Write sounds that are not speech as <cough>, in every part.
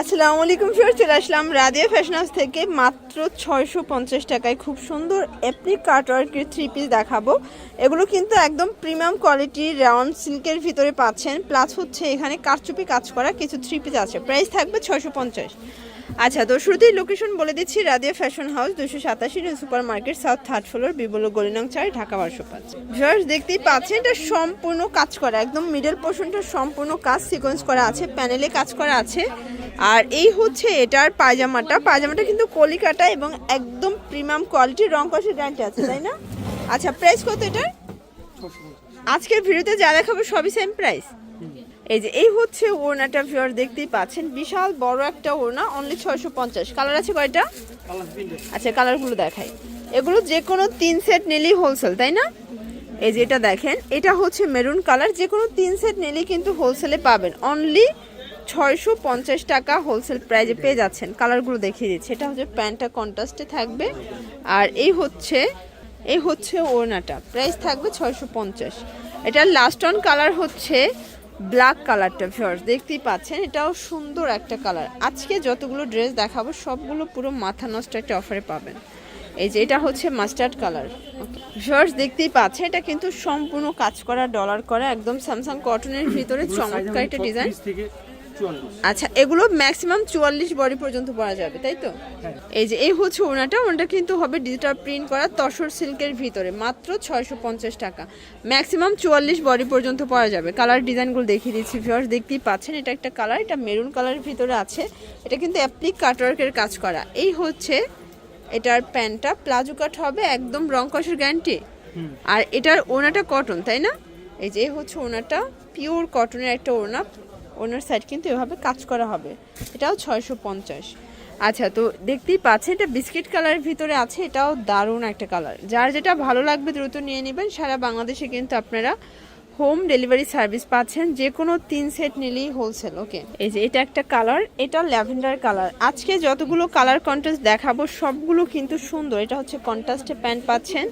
আসসালামু আলাইকুম ফির চলে আসলাম রাদিয়া ফ্যাশন হাউস থেকে মাত্র ছয়শো পঞ্চাশ টাকায় খুব সুন্দর এপ্রিক কাটওয়ার্কের থ্রি পিস দেখাবো। এগুলো কিন্তু একদম প্রিমিয়াম কোয়ালিটির রাউন্ড সিল্কের ভিতরে পাচ্ছেন। প্লাস হচ্ছে এখানে কারচুপি কাজ করা কিছু থ্রি পিস আছে। প্রাইস থাকবে ছয়শো পঞ্চাশ। আচ্ছা তো শুরুতেই লোকেশন বলে দিচ্ছি রাদিয়া ফ্যাশন হাউস দুশো সাতাশি super market south third floor বিবল গলিনং চার, ঢাকা বারোশো পাঁচ। ভিউয়ার্স, দেখতেই পাচ্ছেন, এটা সম্পূর্ণ কাজ করা, একদম মিডল পোর্শনটা সম্পূর্ণ কাজ সিকোয়েন্স করা আছে প্যানেলে কাজ করা আছে। আর এই হচ্ছে এটার পায়জামাটা। পায়জামাটা কিন্তু কলিকাটা এবং একদম প্রিমিয়াম কোয়ালিটির রং কষের গ্যারান্টি আছে, তাই না? আচ্ছা প্রাইস কত এটার? আজকের ভিডিওতে যা দেখাবো সবই সেম প্রাইস এই যে, এই হচ্ছে ওড়নাটা ভিউয়ার দেখতেই পাচ্ছেন। বিশাল বড় একটা ওড়না অনলি ছয়শো পঞ্চাশ। কালার আছে কয়টা? আচ্ছা কালারগুলো দেখাই। এগুলো যে কোনো তিন সেট নিলেই হোলসেল তাই না? এই যে, এটা দেখেন। এটা হচ্ছে মেরুন কালার যে কোনো তিন সেট নিলেই কিন্তু হোলসেলে পাবেন। অনলি ছয়শো পঞ্চাশ টাকা হোলসেল প্রাইজে পেয়ে যাচ্ছেন। কালারগুলো দেখিয়ে দিচ্ছি। এটা হচ্ছে প্যান্টটা কন্ট্রাস্টে থাকবে। আর এই হচ্ছে এই হচ্ছে ওড়নাটা। প্রাইস থাকবে ছয়শো পঞ্চাশ। এটার লাস্ট অন কালার হচ্ছে ব্ল্যাক কালারটা ভিউয়ার্স দেখতেই পাচ্ছেন এটাও সুন্দর একটা কালার আজকে যতগুলো ড্রেস দেখাবো সবগুলো পুরো মাথা নষ্ট একটা অফারে পাবেন। এই যে এটা হচ্ছে মাস্টার্ড কালার ভিউয়ার্স দেখতেই পাচ্ছেন এটা কিন্তু সম্পূর্ণ কাজ করা ডলার করা একদম স্যামসাং কটনের ভিতরে চমৎকার একটা ডিজাইন আচ্ছা এগুলো ম্যাক্সিমাম চুয়াল্লিশ বডি পর্যন্ত পরা যাবে তাই তো? এই যে এই হচ্ছে ওনাটা ওনাটা কিন্তু হবে ডিজিটাল প্রিন্ট করা তসর সিল্কের ভিতরে মাত্র ছয়শো পঞ্চাশ টাকা। ম্যাক্সিমাম চুয়াল্লিশ বডি পর্যন্ত পরা যাবে। কালার ডিজাইনগুলো দেখিয়ে দিচ্ছি ভিউয়ার্স দেখতেই পাচ্ছেন এটা একটা কালার এটা মেরুন কালারের ভিতরে আছে। এটা কিন্তু অ্যাপ্লিক কাটওয়ার্কের কাজ করা। এই হচ্ছে এটার প্যান্টটা প্লাজো কাট হবে একদম রং কষের গ্যারান্টি আর এটার ওনাটা কটন তাই না? এই যে এই হচ্ছে ওনাটা পিওর কটনের একটা ওনা ওনার সাইড কিন্তু এভাবে কাজ করা হবে। এটাও ছয়শো পঞ্চাশ। আচ্ছা তো দেখতেই পাচ্ছেন, এটা বিস্কিট কালারের ভিতরে আছে, এটাও দারুণ একটা কালার যার যেটা ভালো লাগবে দ্রুত নিয়ে নেবেন। সারা বাংলাদেশে কিন্তু আপনারা হোম ডেলিভারি সার্ভিস পাচ্ছেন, যে কোনো তিন সেট নিলেই হোলসেল ওকে এই যে এটা একটা কালার এটা ল্যাভেন্ডার কালার আজকে যতগুলো কালার কন্ট্রাস্ট দেখাবো, সবগুলো কিন্তু সুন্দর। এটা হচ্ছে কন্ট্রাস্টে প্যান্ট পাচ্ছেন।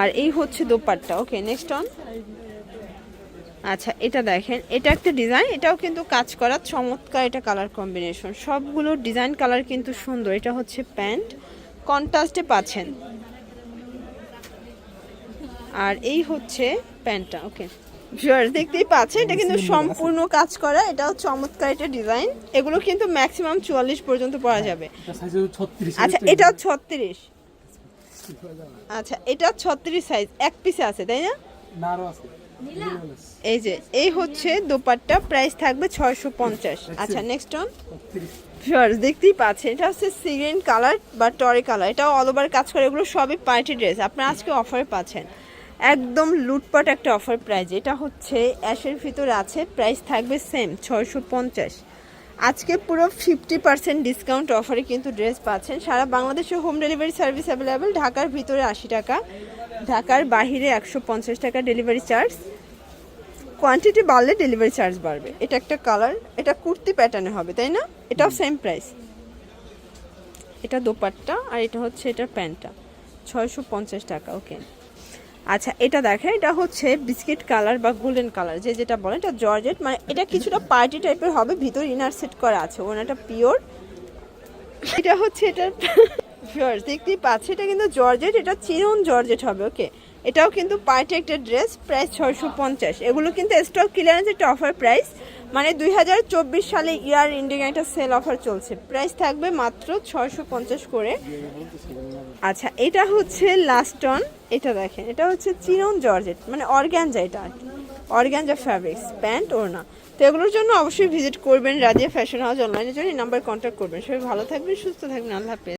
আর এই হচ্ছে দোপাট্টা ওকে নেক্সট অন আচ্ছা এটা দেখেন এটা একটা ডিজাইন এটাও কিন্তু কাজ করা চমৎকার এটা কালার কম্বিনেশন সবগুলো ডিজাইন কালার কিন্তু সুন্দর এটা হচ্ছে প্যান্ট। কন্ট্রাস্টে পাচ্ছেন। আর এই হচ্ছে প্যান্টটা ওকে ভিউয়ার্স দেখতেই পাচ্ছেন এটা কিন্তু সম্পূর্ণ কাজ করা এটাও চমৎকার এটা ডিজাইন এগুলো কিন্তু ম্যাক্সিমাম চুয়াল্লিশ পর্যন্ত পরা যাবে। ছত্রিশ আচ্ছা এটা ছত্রিশ। আচ্ছা এটা ছত্রিশ সাইজ এক পিসে আছে তাই না? এই যে এই হচ্ছে দোপাট্টা প্রাইস থাকবে ছয়শো পঞ্চাশ। আচ্ছা। নেক্সট অন ভিউয়ার্স দেখতেই পাচ্ছেন এটা হচ্ছে সিগ্রিন কালার বা টরে কালার এটাও অল ওভার কাজ করে এগুলো সবই পার্টি ড্রেস আপনারা আজকে অফারে পাচ্ছেন। একদম লুটপাট একটা অফার প্রাইস এটা হচ্ছে অ্যাশের ভিতরে আছে প্রাইস থাকবে সেম ছয়শো পঞ্চাশ। আজকে পুরো ফিফটি পার্সেন্ট ডিসকাউন্ট অফারে কিন্তু ড্রেস পাচ্ছেন। সারা বাংলাদেশে হোম ডেলিভারি সার্ভিস অ্যাভেলেবেল ঢাকার ভিতরে আশি টাকা ঢাকার বাহিরে একশো পঞ্চাশ টাকা ডেলিভারি চার্জ কোয়ান্টিটি বাড়লে ডেলিভারি চার্জ বাড়বে। এটা একটা কালার এটা কুর্তি প্যাটার্নে হবে তাই না? এটাও সেম প্রাইস এটা দোপাট্টা আর এটা হচ্ছে এটা প্যান্টটা। ছয়শো পঞ্চাশ টাকা ওকে আচ্ছা এটা দেখেন এটা হচ্ছে বিস্কিট কালার বা গোল্ডেন কালার যে যেটা বলেন এটা জর্জেট মানে এটা কিছুটা পার্টি টাইপের হবে ভিতর ইনার সেট করা আছে ওনাটা পিওর এটা হচ্ছে এটার <laughs> দেখতেই পাচ্ছি এটা কিন্তু জর্জেট এটা চিরন জর্জেট হবে ওকে এটাও কিন্তু পার্টি একটা ড্রেস প্রাইস ছয়শো পঞ্চাশ। এগুলো কিন্তু স্টক ক্লিয়ারেন্স একটা অফার প্রাইস মানে দুই হাজার চব্বিশ সালে ইয়ার ইন্ডিং একটা সেল অফার চলছে। প্রাইস থাকবে মাত্র ছয়শো পঞ্চাশ করে। আচ্ছা এটা হচ্ছে লাস্ট অন এটা দেখেন, এটা হচ্ছে চিরন জর্জেট। মানে অর্গ্যানজা এটা অর্গ্যানজা ফ্যাব্রিক্স প্যান্ট, ওড়না। তো এগুলোর জন্য অবশ্যই ভিজিট করবেন রাজিয়া ফ্যাশন হাউস অনলাইনের জন্য। নাম্বার কন্ট্যাক্ট করবেন। সবাই ভালো থাকবেন, সুস্থ থাকবেন। আল্লাহ হাফেজ।